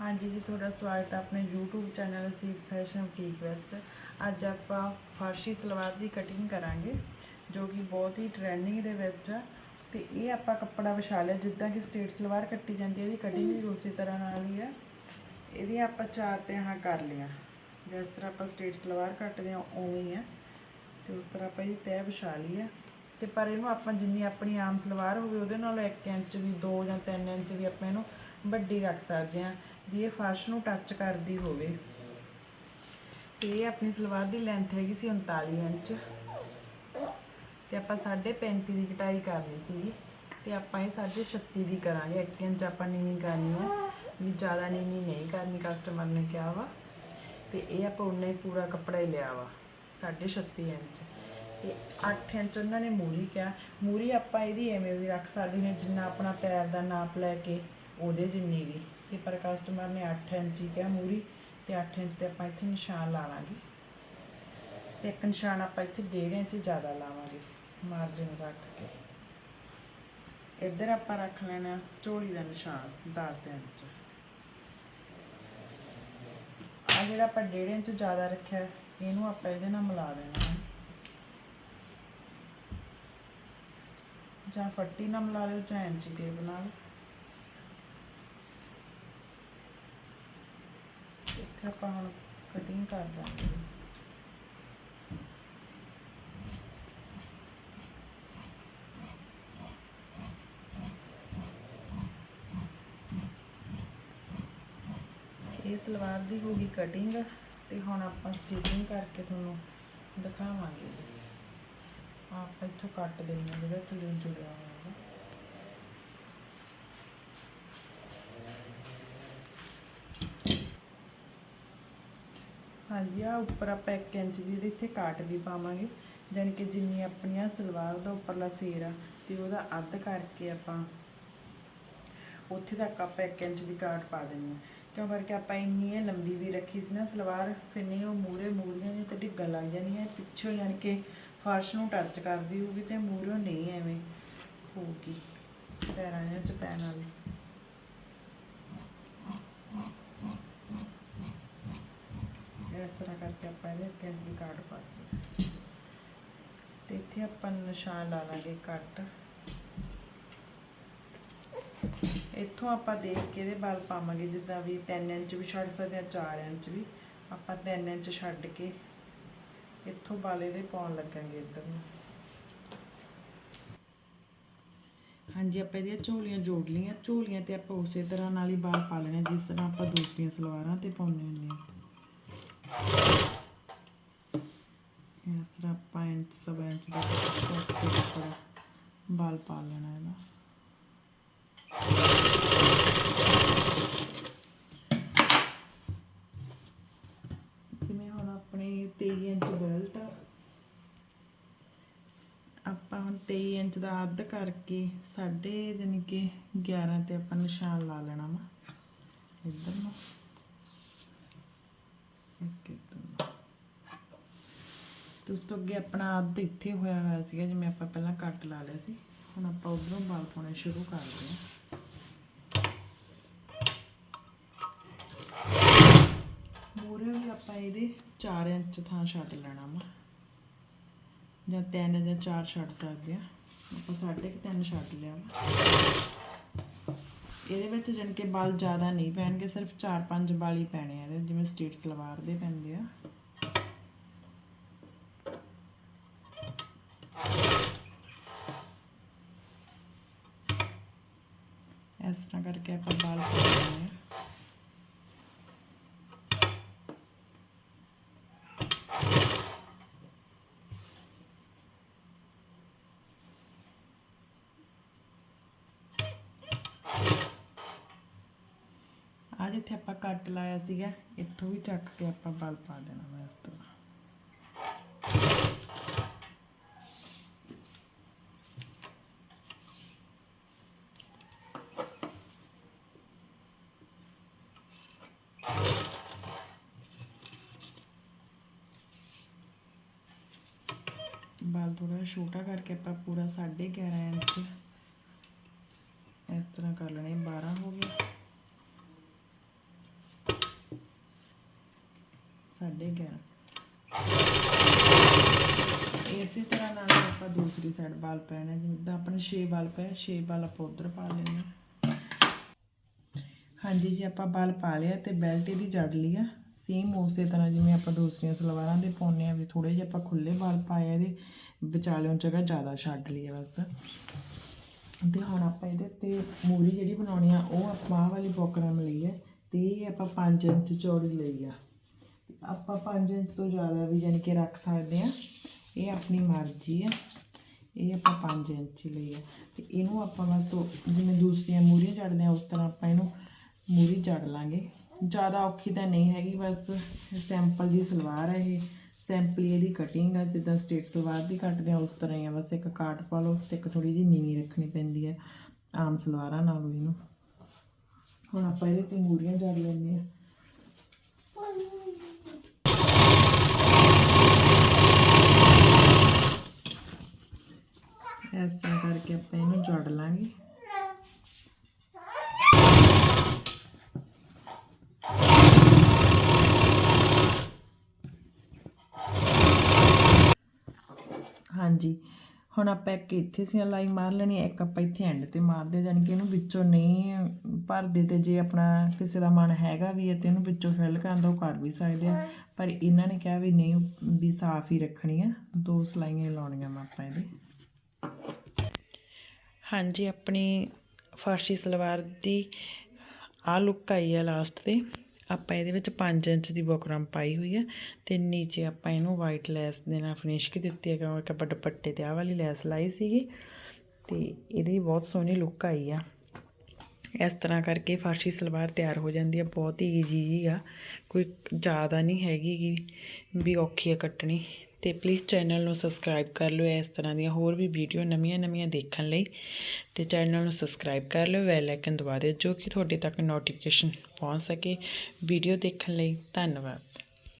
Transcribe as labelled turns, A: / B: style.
A: ਹਾਂਜੀ ਜੀ, ਤੁਹਾਡਾ ਸਵਾਗਤ ਹੈ ਆਪਣੇ YouTube ਚੈਨਲ ਸੀਸ ਫੈਸ਼ਨ ਬੁਟੀਕ ਵਿੱਚ। ਅੱਜ ਆਪਾਂ ਫਾਰਸ਼ੀ ਸਲਵਾਰ ਦੀ ਕਟਿੰਗ ਕਰਾਂਗੇ, ਜੋ ਕਿ ਬਹੁਤ ਹੀ ਟ੍ਰੈਂਡਿੰਗ ਦੇ ਵਿੱਚ ਆ ਤੇ ਇਹ ਆਪਾਂ ਕੱਪੜਾ ਵਿਛਾ ਲਿਆ ਜਿੱਦਾਂ ਕਿ ਸਟੇਟ ਸਲਵਾਰ ਕੱਟੀ ਜਾਂਦੀ ਹੈ, ਇਹਦੀ ਕਟਿੰਗ ਵੀ ਉਸੇ ਤਰ੍ਹਾਂ ਨਾਲ ਹੀ ਹੈ। ਇਹਦੀ ਆਪਾਂ ਚਾਰ ਤਿਹਾਂ ਕਰ ਲਿਆ ਜਿਸ ਤਰ੍ਹਾਂ ਆਪਾਂ ਸਟੇਟ ਸਲਵਾਰ ਕੱਟਦੇ ਹਾਂ, ਉਵੇਂ ਹੀ ਆ ਤੇ ਉਸ ਤਰ੍ਹਾਂ ਆਪਾਂ ਇਹਦੀ ਤਹਿ ਵਿਛਾ ਲਈ ਹੈ। ਤੇ ਪਰ ਇਹਨੂੰ ਆਪਾਂ ਜਿੰਨੀ ਆਪਣੀ ਆਮ ਸਲਵਾਰ ਹੋਵੇ, ਉਹਦੇ ਨਾਲੋਂ 1 ਇੰਚ ਵੀ 2 ਜਾਂ 3 ਇੰਚ ਵੀ ਆਪਾਂ ਇਹਨੂੰ ਵੱਡੀ ਰੱਖ ਸਕਦੇ ਹਾਂ। ਵੀ ਇਹ ਫਰਸ਼ ਨੂੰ ਟੱਚ ਕਰਦੀ ਹੋਵੇ। ਤੇ ਇਹ ਆਪਣੀ ਸਲਵਾਰ ਦੀ ਲੈਂਥ ਹੈਗੀ ਸੀ 39 ਇੰਚ। ਤੇ ਆਪਾਂ 35 ਦੀ ਕਟਾਈ ਕਰਨੀ ਸੀ। ਤੇ ਆਪਾਂ ਇਹ 36 ਦੀ ਕਰਾਂਗੇ। 1 ਇੰਚ ਆਪਾਂ ਨੀਵੀਂ ਕਰਨੀ ਆ। ਵੀ ਜ਼ਿਆਦਾ ਨੀਵੀਂ ਨਹੀਂ ਕਰਨੀ ਕਸਟਮਰ ਨੇ ਕਿਹਾ ਵਾ। ਤੇ ਇਹ ਆਪਾਂ ਉਨਾ ਹੀ ਪੂਰਾ ਕੱਪੜਾ ਹੀ ਲਿਆ ਵਾ 36 ਇੰਚ। ਤੇ 8 ਇੰਚ ਉਹਨਾਂ ਨੇ ਮੂਰੀ ਕਿਹਾ। ਮੂਰੀ ਆਪਾਂ ਇਹਦੀ ਐਵੇਂ ਵੀ ਰੱਖ ਸਕਦੇ ਨੇ, ਜਿੰਨਾ ਆਪਣਾ ਪੈਰ ਦਾ ਨਾਪ ਲੈ ਕੇ, ਉਹਦੇ ਜਿੰਨੀ ਵੀ। ਤੇ ਪਰ ਕਸਟਮਰ ਨੇ 8 ਇੰਚ ਹੀ ਕਿਹਾ ਮੂਰੀ ਤੇ 8 ਇੰਚ ਤੇ ਆਪਾਂ ਇੱਥੇ ਨਿਸ਼ਾਨ ਲਾਵਾਂਗੇ। ਤੇ ਇੱਕ ਨਿਸ਼ਾਨ ਆਪਾਂ ਇੱਥੇ 1.5 ਇੰਚ ਜ਼ਿਆਦਾ ਲਾਵਾਂਗੇ ਮਾਰਜਿਨ ਰੱਖ ਕੇ। ਇੱਧਰ ਆਪਾਂ ਰੱਖ ਲੈਣਾ ਝੋਲੀ ਦਾ ਨਿਸ਼ਾਨ 10 ਇੰਚ। ਆ ਜਿਹੜਾ ਆਪਾਂ 1.5 ਇੰਚ ਜ਼ਿਆਦਾ ਰੱਖਿਆ, ਇਹਨੂੰ ਆਪਾਂ ਇਹਦੇ ਨਾਲ ਮਿਲਾ ਦੇਣਾ। ਹੈ ਜਾਂ ਫੱਟੀ ਨਾਲ ਮਿਲਾ ਲਿਓ ਜਾਂ ਇੰਚੀ ਟੇਪ ਨਾਲ ਇੱਥੇ ਆਪਾਂ ਹੁਣ ਕਟਿੰਗ ਕਰ ਦਾਂਗੇ ਇਹ ਸਲਵਾਰ ਦੀ ਹੋ ਗਈ ਕਟਿੰਗ ਤੇ ਹੁਣ ਆਪਾਂ ਸਟਿਚਿੰਗ ਕਰਕੇ ਤੁਹਾਨੂੰ ਦਿਖਾਵਾਂਗੇ। ਆਪਾਂ ਇੱਥੋਂ ਕੱਟ ਦੇਣੀ ਹੈ, ਜਿਹੜਾ ਥੱਲੇ ਜੁੜਿਆ ਹੋਇਆ। ਹੈ ਹਾਂਜੀ ਆ ਉੱਪਰ ਆਪਾਂ 1 ਇੰਚ ਦੀ ਇਹਦੇ ਇੱਥੇ ਕਾਟ ਵੀ ਪਾਵਾਂਗੇ। ਜਾਣੀ ਕਿ ਜਿੰਨੀ ਆਪਣੀਆਂ ਸਲਵਾਰ ਦਾ ਉੱਪਰਲਾ ਫੇਰ ਆ ਤੇ ਉਹਦਾ ਅੱਧ ਕਰਕੇ ਆਪਾਂ ਉੱਥੇ ਤੱਕ ਆਪਾਂ 1 ਇੰਚ ਦੀ ਕਾਟ ਪਾ ਦੇਣੀ ਆ ਕਿਉਂ ਕਰਕੇ ਆਪਾਂ ਇੰਨੀ ਇਹ ਲੰਬੀ ਵੀ ਰੱਖੀ ਸੀ ਨਾ ਸਲਵਾਰ, ਫਿਰ ਨਹੀਂ ਉਹ ਮੂਰੇ ਮੂਰੀਆਂ ਨੇ ਤੇ ਡਿੱਗਣ ਲੱਗ ਜਾਣੀਆਂ ਪਿੱਛੋਂ ਯਾਨੀ ਕਿ ਫਰਸ਼ ਨੂੰ ਟੱਚ ਕਰਦੀ ਹੋਊਗੀ ਤੇ ਮੂਰਿਓਂ ਨਹੀਂ ਐਵੇਂ ਹੋਊਗੀ। ਪੈਰਾਂ ਚ ਪੈਣ ਵਾਲੀ ਇਸ ਤਰ੍ਹਾਂ ਕਰਕੇ ਆਪਾਂ ਇਹਦੇ ਅੱਗੇ ਦੀ ਕਾਟ ਪਾ ਤੇ ਇੱਥੇ ਆਪਾਂ ਨਿਸ਼ਾਨ ਲਾ ਲਾਂਗੇ ਕੱਟ ਇੱਥੋਂ ਆਪਾਂ ਦੇਖ ਕੇ ਇਹਦੇ ਬਲ ਪਾਵਾਂਗੇ, ਜਿੱਦਾਂ ਵੀ 3 ਇੰਚ ਵੀ ਛੱਡ ਸਕਦੇ ਆ 4 ਇੰਚ ਵੀ। ਆਪਾਂ 3 ਇੰਚ ਛੱਡ ਕੇ ਇੱਥੋਂ ਬਲ ਇਹਦੇ ਪਾਉਣ ਲੱਗਾਂਗੇ ਇੱਧਰ ਨੂੰ। ਹਾਂਜੀ, ਆਪਾਂ ਇਹਦੀਆਂ ਝੋਲੀਆਂ ਜੋੜ ਲਈਆਂ। ਝੋਲੀਆਂ ਤੇ ਆਪਾਂ ਉਸੇ ਤਰ੍ਹਾਂ ਨਾਲ ਹੀ ਬਾਲ ਪਾ ਲੈਣੇ ਜਿਸ ਤਰ੍ਹਾਂ ਆਪਾਂ ਦੂਸਰੀਆਂ ਸਲਵਾਰਾਂ ਤੇ ਪਾਉਂਦੇ ਹੁੰਦੇ ਹਾਂ ਇਸ ਤਰ੍ਹਾਂ ਆਪਾਂ ਇੰਚ ਸਵਾ ਇੰਚ ਦਾ ਕੱਟ ਬਾਲ ਪਾ ਲੈਣਾ ਇਹਦਾ। ਜਿਵੇਂ ਹੁਣ ਆਪਣੇ 23 ਇੰਚ ਬੈਲਟ ਆਪਾਂ ਹੁਣ 23 ਇੰਚ ਦਾ ਅੱਧ ਕਰਕੇ ਸਾਡੇ ਜਾਣੀ ਕਿ 11 ਤੇ ਆਪਾਂ ਨਿਸ਼ਾਨ ਲਾ ਲੈਣਾ ਵਾ। ਇੱਧਰ ਨੂੰ। ਇੱਕ ਅੱਗੇ ਆਪਣਾ ਅੱਧ ਇੱਥੇ ਹੋਇਆ ਹੋਇਆ ਸੀਗਾ, ਜਿਵੇਂ ਆਪਾਂ ਪਹਿਲਾਂ ਕੱਟ ਲਾ ਲਿਆ ਸੀ। ਹੁਣ ਆਪਾਂ ਉਧਰੋਂ ਬਾਲ ਪਾਉਣੇ ਸ਼ੁਰੂ ਕਰਦੇ ਹਾਂ। ਮੂਰੇ ਵੀ ਆਪਾਂ ਇਹਦੇ 4 ਇੰਚ ਥਾਂ ਛੱਡ ਲੈਣਾ ਵਾ। ਜਾਂ 3 ਜਾਂ 4 ਛੱਡ ਸਕਦੇ ਆ ਆਪਾਂ ਸਾਢੇ ਕੁ ਤਿੰਨ ਛੱਡ ਲਿਆ ਵਾ। ਇਹਦੇ ਵਿੱਚ ਜਣ ਕੇ ਬਲ ਜ਼ਿਆਦਾ ਨਹੀਂ ਪੈਣਗੇ, ਸਿਰਫ 4-5 ਬਲ ਹੀ ਪੈਣੇ ਆ ਇਹਦੇ, ਜਿਵੇਂ ਸਟੇਟ ਸਲਵਾਰ ਦੇ ਪੈਂਦੇ ਆ। ਇਸ ਤਰ੍ਹਾਂ ਕਰਕੇ ਆਪਾਂ ਬਲ ਪਾ ਲੈਣੇ ਆ ਆ ਜਿੱਥੇ ਆਪਾਂ ਕੱਟ ਲਾਇਆ ਸੀਗਾ, ਇੱਥੋਂ ਵੀ ਚੱਕ ਕੇ ਆਪਾਂ ਬਲ ਪਾ ਦੇਣਾ ਵਾ ਇਸ ਤਰ੍ਹਾਂ ਬਲ ਥੋੜਾ ਛੋਟਾ ਕਰਕੇ ਆਪਾਂ ਪੂਰਾ 11.5 ਇੰਚ ਇਸ ਤਰ੍ਹਾਂ ਕਰ ਲੈਣੇ 12 ਹੋ ਗਿਆ 11.5 ਇਸੇ ਤਰ੍ਹਾਂ ਨਾਲ ਆਪਾਂ ਦੂਸਰੀ ਸਾਈਡ ਵਾਲ ਪੈਣਾ ਜਿੱਦਾਂ ਆਪਣੇ 6 ਵਾਲ ਪਏ 6 ਬਾਲ ਆਪਾਂ ਉਧਰ ਪਾ ਲੈਣੇ ਹਾਂਜੀ ਜੀ, ਆਪਾਂ ਬਾਲ ਪਾ ਲਿਆ ਤੇ ਬੈਲਟ ਇਹਦੀ ਜੜ ਲਈ ਆ। ਸੇਮ ਉਸੇ ਤਰ੍ਹਾਂ ਜਿਵੇਂ ਆਪਾਂ ਦੂਸਰੀਆਂ ਸਲਵਾਰਾਂ ਦੇ ਪਾਉਂਦੇ ਆ ਵੀ ਥੋੜੇ ਜਿਹਾ ਆਪਾਂ ਖੁੱਲੇ ਵਾਲ ਪਾਏ ਆ ਇਹਦੇ, ਵਿਚਾਲਿਓਂ ਜਗ੍ਹਾ ਜ਼ਿਆਦਾ ਛੱਡ ਲਈ ਬਸ। ਤੇ ਹੁਣ ਆਪਾਂ ਇਹਦੇ ਤੇ ਮੂਰੀ ਜਿਹੜੀ ਬਣਾਉਣੀ ਆ, ਉਹ ਆਪਾਂ ਆਹ ਵਾਲੀ ਬੋਕਰਮ ਲਈ ਹੈ ਤੇ ਇਹ ਆਪਾਂ 5 ਇੰਚ ਚੌੜੀ ਲਈ ਆ। ਆਪਾਂ 5 ਇੰਚ ਤੋਂ ਜ਼ਿਆਦਾ ਵੀ ਯਾਨੀ ਕਿ ਰੱਖ ਸਕਦੇ ਆ ਇਹ ਆਪਣੀ ਮਰਜ਼ੀ ਆ ਇਹ ਆਪਾਂ 5 ਇੰਚ ਲਈ ਆ ਤੇ ਇਹਨੂੰ ਆਪਾਂ ਬਸ ਜਿਵੇਂ ਦੂਸਰੀਆਂ ਮੂਰੀਆਂ ਜੜਦੇ ਆ ਉਸ ਤਰ੍ਹਾਂ ਆਪਾਂ ਇਹਨੂੰ ਮੂਰੀ ਜੜ ਲਾਂਗੇ। ਜ਼ਿਆਦਾ ਔਖੀ ਤਾਂ ਨਹੀਂ ਹੈਗੀ, ਬਸ ਸੈਂਪਲ ਦੀ ਸਲਵਾਰ ਹੈ ਇਹ। ਸੈਂਪਲੀ ਇਹਦੀ ਕਟਿੰਗ ਆ, ਜਿੱਦਾਂ ਸਟੇਟ ਸਲਵਾਰ ਦੀ ਕੱਟਦੇ ਆ ਉਸ ਤਰ੍ਹਾਂ ਹੀ ਆ। ਬਸ ਇੱਕ ਕਾਟ ਪਾ ਲਓ ਤੇ ਇੱਕ ਥੋੜੀ ਜਿਹੀ ਨੀਵੀਂ ਰੱਖਣੀ ਪੈਂਦੀ ਹੈ ਆਮ ਸਲਵਾਰਾਂ ਨਾਲੋਂ ਇਹਨੂੰ। ਹੁਣ ਆਪਾਂ ਇਹਦੇ ਤੇ ਮੂਰੀਆਂ ਜੜ ਲੈਂਦੇ ਆ ਇਸ ਤਰ੍ਹਾਂ ਕਰਕੇ ਆਪਾਂ ਇਹਨੂੰ ਜੜ ਲਾਂਗੇ। ਹਾਂਜੀ, ਹੁਣ ਆਪਾਂ ਇੱਕ ਇੱਥੇ ਸਿਲਾਈ ਮਾਰ ਲੈਣੀ ਇੱਕ ਆਪਾਂ ਇੱਥੇ ਐਂਡ ਤੇ ਮਾਰਦੇ ਜਾਨੀ ਕਿ ਇਹਨੂੰ ਵਿੱਚੋਂ ਨਹੀਂ ਭਰਦੇ ਤੇ ਜੇ ਆਪਣਾ ਕਿਸੇ ਦਾ ਮਨ ਹੈਗਾ ਵੀ ਹੈ ਤੇ ਇਹਨੂੰ ਵਿੱਚੋਂ ਫਿਲ ਕਰਨ ਦਾ ਉਹ ਕਰ ਵੀ ਸਕਦੇ ਆ। ਪਰ ਇਹਨਾਂ ਨੇ ਕਿਹਾ ਵੀ ਨਹੀਂ, ਵੀ ਸਾਫ਼ ਹੀ ਰੱਖਣੀ ਆ, ਦੋ ਸਲਾਈਆਂ ਲਾਉਣੀਆਂ ਮੈਂ ਆਪਾਂ ਇਹਦੇ। ਹਾਂਜੀ, ਆਪਣੀ ਫਾਰਸੀ ਸਲਵਾਰ ਦੀ ਆ ਲੁੱਕ ਆਈ ਆ ਲਾਸਟ ਤੇ। ਆਪਾਂ ਇਹਦੇ ਵਿੱਚ 5 ਇੰਚ ਦੀ ਬੁਕਰਮ ਪਾਈ ਹੋਈ ਆ ਤੇ ਨੀਚੇ ਆਪਾਂ ਇਹਨੂੰ ਵਾਈਟ ਲੈਸ ਦੇ ਨਾਲ ਫਿਨਿਸ਼ ਕੀ ਦਿੱਤੀ ਹੈ ਕਿਉਂਕਿ ਆਪਾਂ ਦੁਪੱਟੇ ਤੇ ਆ ਵਾਲੀ ਲੈਸ ਲਾਈ ਸੀਗੀ। ਤੇ ਇਹਦੀ ਬਹੁਤ ਸੋਹਣੀ ਲੁੱਕ ਆਈ ਆ। ਇਸ ਤਰ੍ਹਾਂ ਕਰਕੇ ਫਾਰਸੀ ਸਲਵਾਰ ਤਿਆਰ ਹੋ ਜਾਂਦੀ ਹੈ ਬਹੁਤ ਹੀ ਈਜੀ ਆ। ਕੋਈ ਜ਼ਿਆਦਾ ਨਹੀਂ ਹੈਗੀ ਵੀ ਔਖੀ ਆ ਕੱਟਣੀ। ਤੇ ਪਲੀਜ਼ ਚੈਨਲ ਨੂੰ ਸਬਸਕ੍ਰਾਈਬ ਕਰ ਲਿਓ ਇਸ ਤਰ੍ਹਾਂ ਦੀਆਂ ਹੋਰ ਵੀ ਵੀਡੀਓ ਨਵੀਆਂ ਨਵੀਆਂ ਦੇਖਣ ਲਈ ਤੇ ਚੈਨਲ ਨੂੰ ਸਬਸਕ੍ਰਾਈਬ ਕਰ ਲਿਓ ਬੈਲ ਆਈਕਨ ਦਬਾ ਦਿਓ ਜੋ ਕਿ ਤੁਹਾਡੇ ਤੱਕ ਨੋਟੀਫਿਕੇਸ਼ਨ ਪਹੁੰਚ ਸਕੇ। ਵੀਡੀਓ ਦੇਖਣ ਲਈ ਧੰਨਵਾਦ।